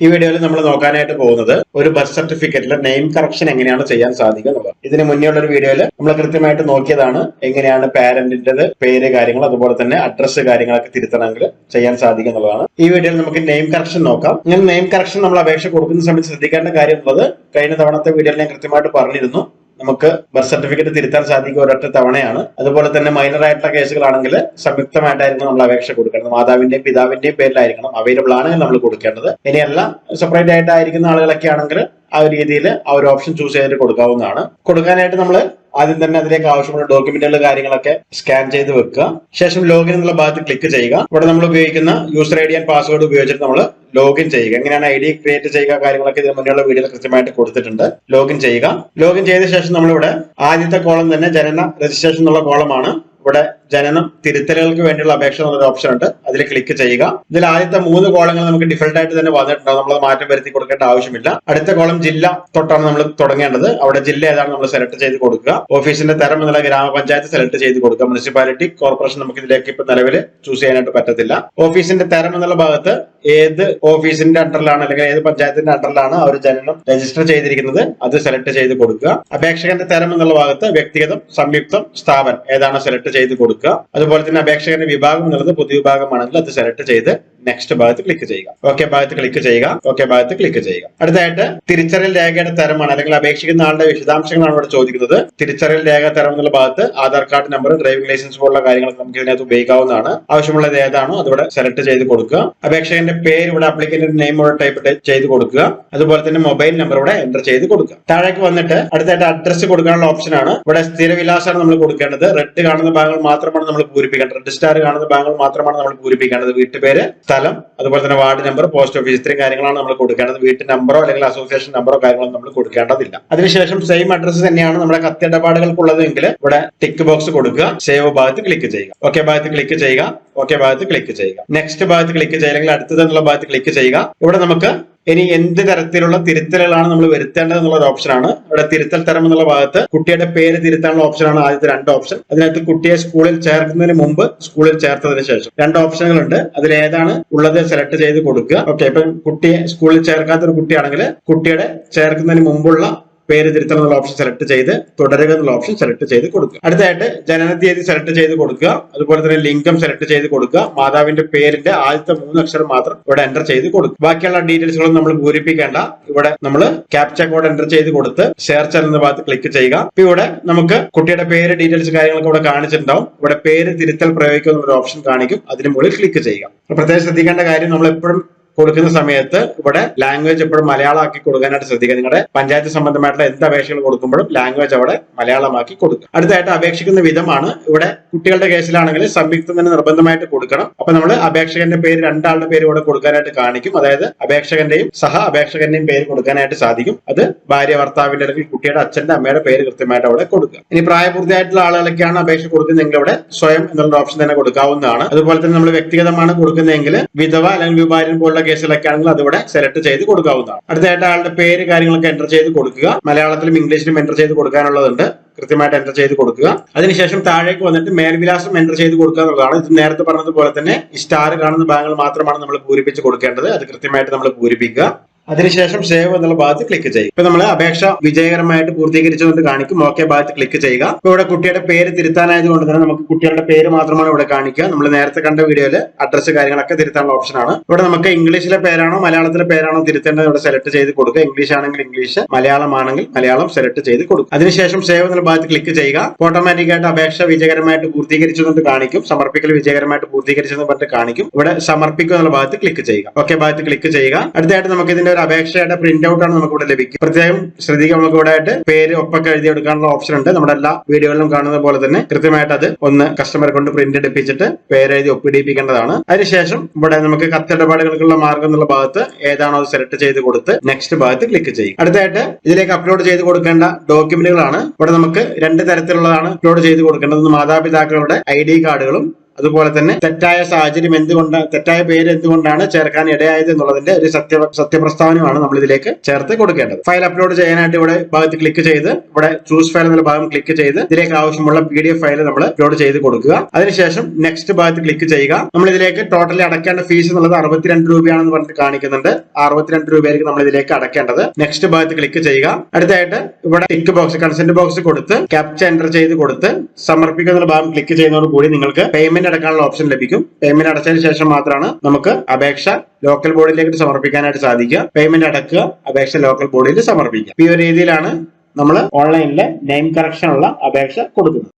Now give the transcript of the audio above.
ഈ വീഡിയോയിൽ നമ്മൾ നോക്കാനായിട്ട് പോകുന്നത് ഒരു ബർത്ത് സർട്ടിഫിക്കറ്റിലെ നെയിം കറക്ഷൻ എങ്ങനെയാണ് ചെയ്യാൻ സാധിക്കുക എന്നുള്ളത്. ഇതിന് മുന്നേ ഉള്ള ഒരു വീഡിയോയിൽ നമ്മൾ കൃത്യമായിട്ട് നോക്കിയതാണ് എങ്ങനെയാണ് പാരന്റിന്റെ പേര് കാര്യങ്ങൾ അതുപോലെ തന്നെ അഡ്രസ്സ് കാര്യങ്ങളൊക്കെ തിരുത്തണമെങ്കിൽ ചെയ്യാൻ സാധിക്കും എന്നുള്ളതാണ്. ഈ വീഡിയോയിൽ നമുക്ക് നെയിം കറക്ഷൻ നോക്കാം. ഇങ്ങനെ നെയിം കറക്ഷൻ നമ്മൾ അപേക്ഷ കൊടുക്കുന്ന സമയത്ത് ശ്രദ്ധിക്കേണ്ട കാര്യം ഉള്ളത് കഴിഞ്ഞ തവണത്തെ വീഡിയോയിൽ ഞാൻ കൃത്യമായിട്ട് പറഞ്ഞിരുന്നു. നമുക്ക് ബർത്ത് സർട്ടിഫിക്കറ്റ് തിരുത്താൻ സാധിക്കുക ഒരൊറ്റ തവണയാണ്. അതുപോലെ തന്നെ മൈനർ ആയിട്ടുള്ള കേസുകളാണെങ്കിൽ സംയുക്തമായിട്ടായിരിക്കും നമ്മൾ അപേക്ഷ കൊടുക്കേണ്ടത്. മാതാവിന്റെയും പിതാവിന്റെയും പേരിലായിരിക്കണം അവൈലബിൾ ആണെങ്കിൽ നമ്മൾ കൊടുക്കേണ്ടത്. ഇനിയല്ല സെപ്പറേറ്റ് ആയിട്ടായിരിക്കുന്ന ആളുകളൊക്കെ ആണെങ്കിൽ ആ ഒരു രീതിയിൽ ആ ഒരു ഓപ്ഷൻ ചൂസ് ചെയ്തിട്ട് കൊടുക്കാവുന്നതാണ്. കൊടുക്കാനായിട്ട് നമ്മൾ ആദ്യം തന്നെ അതിലേക്ക് ആവശ്യമുള്ള ഡോക്യുമെന്റുകൾ കാര്യങ്ങളൊക്കെ സ്കാൻ ചെയ്ത് വെക്കുക. ശേഷം ലോഗിൻ എന്നുള്ള ഭാഗത്ത് ക്ലിക്ക് ചെയ്യുക. ഇവിടെ നമ്മൾ ഉപയോഗിക്കുന്ന user I D and password ഉപയോഗിച്ചിട്ട് നമ്മൾ ലോഗിൻ ചെയ്യുക. എങ്ങനെയാണ് ഐ ഡി ക്രിയേറ്റ് ചെയ്യുക കാര്യങ്ങളൊക്കെ ഇതിന് മുന്നേയുള്ള വീഡിയോയിൽ കൃത്യമായിട്ട് കൊടുത്തിട്ടുണ്ട്. ലോഗിൻ ചെയ്യുക. ലോഗിൻ ചെയ്ത ശേഷം നമ്മളിവിടെ ആദ്യത്തെ കോളം തന്നെ ജനന രജിസ്ട്രേഷൻ എന്നുള്ള കോളമാണ് ഇവിടെ ജനനം തിരുത്തലുകൾക്ക് വേണ്ടിയുള്ള അപേക്ഷ എന്നുള്ള ഓപ്ഷൻ ഉണ്ട്. അതിൽ ക്ലിക്ക് ചെയ്യുക. ഇതിൽ ആദ്യത്തെ മൂന്ന് കോളങ്ങൾ നമുക്ക് ഡിഫൾട്ട് ആയിട്ട് തന്നെ വന്നിട്ടുണ്ടാവും നമ്മൾ മാറ്റം വരുത്തി കൊടുക്കേണ്ട ആവശ്യമില്ല. അടുത്ത കോളം ജില്ല തൊട്ടാണ് നമ്മൾ തുടങ്ങേണ്ടത്. അവിടെ ജില്ല ഏതാണ് നമ്മൾ സെലക്ട് ചെയ്ത് കൊടുക്കുക. ഓഫീസിന്റെ തരം എന്നുള്ള ഗ്രാമപഞ്ചായത്ത് സെലക്ട് ചെയ്ത് കൊടുക്കുക. മുനിസിപ്പാലിറ്റി കോർപ്പറേഷൻ നമുക്ക് ഇതിലേക്ക് ഇപ്പൊ നിലവിൽ ചൂസ് ചെയ്യാനായിട്ട് പറ്റത്തില്ല. ഓഫീസിന്റെ തരം എന്നുള്ള ഭാഗത്ത് ഏത് ഓഫീസിന്റെ അണ്ടറിലാണ് അല്ലെങ്കിൽ ഏത് പഞ്ചായത്തിന്റെ അണ്ടറിലാണ് അവർ ജനനം രജിസ്റ്റർ ചെയ്തിരിക്കുന്നത്. അത് സെലക്ട് ചെയ്ത് കൊടുക്കുക. അപേക്ഷകന്റെ തരം എന്നുള്ള ഭാഗത്ത് വ്യക്തിഗതം സംയുക്തം സ്ഥാപനം ഏതാണ് സെലക്ട് ചെയ്ത് കൊടുക്കുക. അതുപോലെ തന്നെ അപേക്ഷകന്റെ വിഭാഗം എന്നുള്ളത് പൊതുവിഭാഗമാണെങ്കിൽ അത് സെലക്ട് ചെയ്ത് നെക്സ്റ്റ് ഭാഗത്ത് ക്ലിക്ക് ചെയ്യുക. ഓക്കെ ഭാഗത്ത് ക്ലിക്ക് ചെയ്യുക. ഓക്കെ ഭാഗത്ത് ക്ലിക്ക് ചെയ്യുക. അടുത്തായിട്ട് തിരിച്ചറിയൽ രേഖയുടെ തരമാണ്. അല്ലെങ്കിൽ അപേക്ഷിക്കുന്ന ആളുടെ വിശദാംശങ്ങളാണ് ഇവിടെ ചോദിക്കുന്നത്. തിരിച്ചറിയൽ രേഖ തരം എന്നുള്ള ഭാഗത്ത് Aadhaar card number driving licence പോലുള്ള കാര്യങ്ങൾ നമുക്ക് ഇതിനകത്ത് ഉപയോഗിക്കാവുന്നതാണ്. ആവശ്യമുള്ളത് ഏതാണോ അതിവിടെ സെലക്ട് ചെയ്ത് കൊടുക്കുക. അപേക്ഷകന്റെ പേര് ഇവിടെ അപ്ലിക്കന്റ് നെയിം ഇവിടെ ടൈപ്പ് ചെയ്ത് കൊടുക്കുക. അതുപോലെ തന്നെ മൊബൈൽ നമ്പർ ഇവിടെ എന്റർ ചെയ്ത് കൊടുക്കുക. താഴേക്ക് വന്നിട്ട് അടുത്തായിട്ട് അഡ്രസ്സ് കൊടുക്കാനുള്ള ഓപ്ഷൻ ആണ്. ഇവിടെ സ്ഥിരവിലാസമാണ് നമ്മൾ കൊടുക്കേണ്ടത്. റെഡ് കാണുന്ന ഭാഗങ്ങൾ മാത്രമാണ് നമ്മൾ പൂരിപ്പിക്കേണ്ടത്. റെഡ് സ്റ്റാർ കാണുന്ന ഭാഗങ്ങൾ മാത്രമാണ് നമ്മൾ പൂരിപ്പിക്കേണ്ടത്. വീട്ടുപേര് സ്ഥലം അതുപോലെ തന്നെ വാർഡ് നമ്പർ പോസ്റ്റ് ഓഫീസ് ഇത്രയും കാര്യങ്ങളാണ് നമ്മൾ കൊടുക്കേണ്ടത്. വീട്ടു നമ്പറോ അല്ലെങ്കിൽ അസോസിയേഷൻ നമ്പറോ കാര്യങ്ങളോ നമ്മൾ കൊടുക്കേണ്ടതില്ല. അതിനുശേഷം സെയിം അഡ്രസ്സ് തന്നെയാണ് നമ്മുടെ കത്തിടപാടുകൾക്കുള്ളതെങ്കിൽ ഇവിടെ ടിക്ക് ബോക്സ് കൊടുക്കുക. സേവ് ഭാഗത്ത് ക്ലിക്ക് ചെയ്യുക. ഓക്കെ ഭാഗത്ത് ക്ലിക്ക് ചെയ്യുക. ഓക്കെ ഭാഗത്ത് ക്ലിക്ക് ചെയ്യുക. നെക്സ്റ്റ് ഭാഗത്ത് ക്ലിക്ക് ചെയ്യുക അല്ലെങ്കിൽ അടുത്തതെന്നുള്ള ഭാഗത്ത് ക്ലിക്ക് ചെയ്യുക. ഇവിടെ നമുക്ക് ഇനി എന്ത് തരത്തിലുള്ള തിരുത്തലുകളാണ് നമ്മൾ വരുത്തേണ്ടത് എന്നുള്ള ഒരു ഓപ്ഷനാണ് ഇവിടെ തിരുത്തൽ തരം എന്നുള്ള ഭാഗത്ത് കുട്ടിയുടെ പേര് തിരുത്താനുള്ള ഓപ്ഷനാണ് ആദ്യത്തെ രണ്ട് ഓപ്ഷൻ അതിനകത്ത് കുട്ടിയെ സ്കൂളിൽ ചേർക്കുന്നതിന് മുമ്പ് സ്കൂളിൽ ചേർത്തതിന് ശേഷം. രണ്ട് ഓപ്ഷനുകളുണ്ട് അതിൽ ഏതാണ് ഉള്ളത് സെലക്ട് ചെയ്ത് കൊടുക്കുക. ഓക്കെ ഇപ്പം കുട്ടിയെ സ്കൂളിൽ ചേർക്കാത്ത ഒരു കുട്ടിയാണെങ്കിൽ കുട്ടിയുടെ ചേർക്കുന്നതിന് മുമ്പുള്ള പേര് തിരുത്തൽ എന്നുള്ള ഓപ്ഷൻ സെലക്ട് ചെയ്ത് തുടരുക എന്നുള്ള ഓപ്ഷൻ സെലക്ട് ചെയ്ത് കൊടുക്കുക. അടുത്തായിട്ട് ജനന തീയതി സെലക്ട് ചെയ്ത് കൊടുക്കുക. അതുപോലെ തന്നെ ലിംഗം സെലക്ട് ചെയ്ത് കൊടുക്കുക. മാതാവിന്റെ പേരിന്റെ ആദ്യത്തെ മൂന്ന് അക്ഷരം മാത്രം ഇവിടെ എന്റർ ചെയ്ത് കൊടുക്കുക. ബാക്കിയുള്ള ഡീറ്റെയിൽസുകളും നമ്മൾ പൂരിപ്പിക്കേണ്ട. ഇവിടെ നമ്മൾ ക്യാപ്ച കോഡ് എന്റർ ചെയ്ത് കൊടുത്ത് ഷെയർ സെർച്ച് എന്ന ഭാഗത്ത് ക്ലിക്ക് ചെയ്യുക. ഇപ്പൊ ഇവിടെ നമുക്ക് കുട്ടിയുടെ പേര് ഡീറ്റെയിൽസ് കാര്യങ്ങളൊക്കെ ഇവിടെ കാണിച്ചിട്ടുണ്ടാവും. ഇവിടെ പേര് തിരുത്തൽ പ്രയോഗിക്കുന്ന ഒരു ഓപ്ഷൻ കാണിക്കും. അതിന് മുകളിൽ ക്ലിക്ക് ചെയ്യുക. പ്രത്യേകം ശ്രദ്ധിക്കേണ്ട കാര്യം നമ്മൾ എപ്പോഴും കൊടുക്കുന്ന സമയത്ത് ഇവിടെ ലാംഗ്വേജ് എപ്പോഴും മലയാളമാക്കി കൊടുക്കാനായിട്ട് ശ്രദ്ധിക്കുക. നിങ്ങളുടെ പഞ്ചായത്ത് സംബന്ധമായിട്ടുള്ള എന്ത് അപേക്ഷകൾ കൊടുക്കുമ്പോഴും ലാംഗ്വേജ് അവിടെ മലയാളമാക്കി കൊടുക്കുക. അടുത്തായിട്ട് അപേക്ഷിക്കുന്ന വിധമാണ് ഇവിടെ കുട്ടികളുടെ കേസിലാണെങ്കിൽ സംയുക്തം തന്നെ നിർബന്ധമായിട്ട് കൊടുക്കണം. അപ്പൊ നമ്മൾ അപേക്ഷകന്റെ പേര് രണ്ടാളുടെ പേര് ഇവിടെ കൊടുക്കാനായിട്ട് കാണിക്കും. അതായത് അപേക്ഷകന്റെയും സഹ അപേക്ഷകന്റെയും പേര് കൊടുക്കാനായിട്ട് സാധിക്കും. അത് ഭാര്യ ഭർത്താവിന്റെ അല്ലെങ്കിൽ കുട്ടിയുടെ അച്ഛന്റെ അമ്മയുടെ പേര് കൃത്യമായിട്ട് അവിടെ കൊടുക്കുക. ഇനി പ്രായപൂർത്തിയായിട്ടുള്ള ആളുകളൊക്കെയാണ് അപേക്ഷ കൊടുക്കുന്നതെങ്കിൽ ഇവിടെ സ്വയം എന്നുള്ള ഓപ്ഷൻ തന്നെ കൊടുക്കാവുന്നതാണ്. അതുപോലെ തന്നെ നമ്മൾ വ്യക്തിഗതമാണ് കൊടുക്കുന്നതെങ്കിൽ വിധവ അല്ലെങ്കിൽ വിഭാരം പോലുള്ള കേസുകളൊക്കെ ആണെങ്കിൽ അത് ഇവിടെ സെലക്ട് ചെയ്ത് കൊടുക്കാവുന്നതാണ്. അടുത്തായിട്ട് ആളുടെ പേര് കാര്യങ്ങളൊക്കെ എന്റർ ചെയ്ത് കൊടുക്കുക. മലയാളത്തിലും ഇംഗ്ലീഷിലും എന്റർ ചെയ്ത് കൊടുക്കാനുള്ളതുണ്ട്. കൃത്യമായിട്ട് എന്റർ ചെയ്ത് കൊടുക്കുക. അതിനുശേഷം താഴേക്ക് വന്നിട്ട് മേൽവിലാസം എന്റർ ചെയ്ത് കൊടുക്കുക എന്നുള്ളതാണ്. ഇത് നേരത്തെ പറഞ്ഞതുപോലെ തന്നെ സ്റ്റാർ കാണുന്ന ഭാഗങ്ങൾ മാത്രമാണ് നമ്മൾ പൂരിപ്പിച്ച് കൊടുക്കേണ്ടത്. അത് കൃത്യമായിട്ട് നമ്മൾ പൂരിപ്പിക്കുക. അതിനുശേഷം സേവ് എന്നുള്ള ഭാഗത്ത് ക്ലിക്ക് ചെയ്യുക. ഇപ്പൊ നമ്മൾ അപേക്ഷ വിജയകരമായിട്ട് പൂർത്തീകരിച്ചുകൊണ്ട് കാണിക്കും. ഓക്കെ ഭാഗത്ത് ക്ലിക്ക് ചെയ്യുക. ഇപ്പൊ ഇവിടെ കുട്ടിയുടെ പേര് തിരുത്താനായത് കൊണ്ട് തന്നെ നമുക്ക് കുട്ടികളുടെ പേര് മാത്രമാണ് ഇവിടെ കാണിക്കുക. നമ്മൾ നേരത്തെ കണ്ട വീഡിയോയിൽ അഡ്രസ്സ് കാര്യങ്ങളൊക്കെ തിരുത്താനുള്ള ഓപ്ഷനാണ് ഇവിടെ നമുക്ക് ഇംഗ്ലീഷിലെ പേരാണോ മലയാളത്തിലെ പേരാണോ തിരുത്തേണ്ടത് ഇവിടെ സെലക്ട് ചെയ്ത് കൊടുക്കുക. ഇംഗ്ലീഷ് ആണെങ്കിൽ ഇംഗ്ലീഷ് മലയാളം ആണെങ്കിൽ മലയാളം സെലക്ട് ചെയ്ത് കൊടുക്കുക. അതിനുശേഷം സേവ് എന്നുള്ള ഭാഗത്ത് ക്ലിക്ക് ചെയ്യുക. ഓട്ടോമാറ്റിക് ആയിട്ട് അപേക്ഷ വിജയകരമായിട്ട് പൂർത്തീകരിച്ചു എന്ന് കാണിക്കും. സമർപ്പിക്കൽ വിജയകരമായിട്ട് പൂർത്തീകരിച്ചെന്ന് പറഞ്ഞിട്ട് കാണിക്കും. ഇവിടെ സമർപ്പിക്കുക എന്നുള്ള ഭാഗത്ത് ക്ലിക്ക് ചെയ്യുക. ഓക്കെ ഭാഗത്ത് ക്ലിക്ക് ചെയ്യുക. അടുത്തായിട്ട് നമുക്ക് ഇതിന്റെ ഒരു അപേക്ഷയുടെ പ്രിന്റ് ഔട്ട് ആണ് നമുക്ക് ഇവിടെ ലഭിക്കും പ്രത്യേകം ശ്രദ്ധിക്കുക നമുക്ക് ഇവിടെ ആയിട്ട് പേര് ഒപ്പൊക്കെ എഴുതി എടുക്കാനുള്ള ഓപ്ഷൻ ഉണ്ട്. നമ്മുടെ എല്ലാ വീഡിയോകളിലും കാണുന്ന പോലെ തന്നെ കൃത്യമായിട്ട് അത് ഒന്ന് കസ്റ്റമറെ കൊണ്ട് പ്രിന്റ് എടുപ്പിച്ചിട്ട് പേരെഴുതി ഒപ്പിടിപ്പിക്കേണ്ടതാണ്. അതിനുശേഷം ഇവിടെ നമുക്ക് കത്തിടപാടുകൾക്കുള്ള മാർഗം എന്നുള്ള ഭാഗത്ത് ഏതാണോ അത് സെലക്ട് ചെയ്ത് കൊടുത്ത് നെക്സ്റ്റ് ഭാഗത്ത് ക്ലിക്ക് ചെയ്യും. അടുത്തായിട്ട് ഇതിലേക്ക് അപ്ലോഡ് ചെയ്ത് കൊടുക്കേണ്ട ഡോക്യുമെന്റുകളാണ് ഇവിടെ നമുക്ക് രണ്ട് തരത്തിലുള്ളതാണ് അപ്ലോഡ് ചെയ്ത് കൊടുക്കേണ്ടത്. മാതാപിതാക്കളുടെ ഐ ഡി കാർഡുകളും അതുപോലെ തന്നെ തെറ്റായ സാഹചര്യം എന്തുകൊണ്ട് തെറ്റായ പേര് എന്തുകൊണ്ടാണ് ചേർക്കാൻ ഇടയായത് എന്നുള്ളതിന്റെ ഒരു സത്യ സത്യപ്രസ്താവനയാണ് നമ്മൾ ഇതിലേക്ക് ചേർത്ത് കൊടുക്കേണ്ടത്. ഫയൽ അപ്ലോഡ് ചെയ്യാനായിട്ട് ഇവിടെ ഭാഗത്ത് ക്ലിക്ക് ചെയ്ത് ഇവിടെ ചൂസ് ഫയൽ എന്നുള്ള ഭാഗം ക്ലിക്ക് ചെയ്ത് ഇതിലേക്ക് ആവശ്യമുള്ള പി ഡി എഫ് ഫയൽ നമ്മൾ അപ്ലോഡ് ചെയ്ത് കൊടുക്കുക. അതിനുശേഷം നെക്സ്റ്റ് ഭാഗത്ത് ക്ലിക്ക് ചെയ്യുക. നമ്മൾ ഇതിലേക്ക് ടോട്ടലി അടക്കേണ്ട ഫീസ് എന്നുള്ളത് അറുപത്തിരണ്ട് രൂപയാണെന്ന് പറഞ്ഞിട്ട് കാണിക്കുന്നുണ്ട്. അറുപത്തിരണ്ട് രൂപയായിരിക്കും നമ്മൾ ഇതിലേക്ക് അടക്കേണ്ടത് നെക്സ്റ്റ് ഭാഗത്ത് ക്ലിക്ക് ചെയ്യുക. അടുത്തായിട്ട് ഇവിടെ ടിക്ക് ബോക്സ് കൺസെന്റ് ബോക്സ് കൊടുത്ത് ക്യാപ്ച എന്റർ ചെയ്ത് കൊടുത്ത് സമർപ്പിക്കുന്ന ഭാഗം ക്ലിക്ക് ചെയ്യുന്നതോട് കൂടി നിങ്ങൾക്ക് പേയ്മെന്റ് അടക്കാനുള്ള ഓപ്ഷൻ ലഭിക്കും. പേയ്മെന്റ് അടച്ചതിന് ശേഷം മാത്രമാണ് നമുക്ക് അപേക്ഷ ലോക്കൽ ബോർഡിലേക്ക് സമർപ്പിക്കാനായിട്ട് സാധിക്കുക. പേയ്മെന്റ് അടക്കുക അപേക്ഷ ലോക്കൽ ബോർഡിൽ സമർപ്പിക്കുക. ഈ ഒരു രീതിയിലാണ് നമ്മൾ ഓൺലൈനിലെ നെയിം കറക്ഷൻ ഉള്ള അപേക്ഷ കൊടുക്കുന്നത്.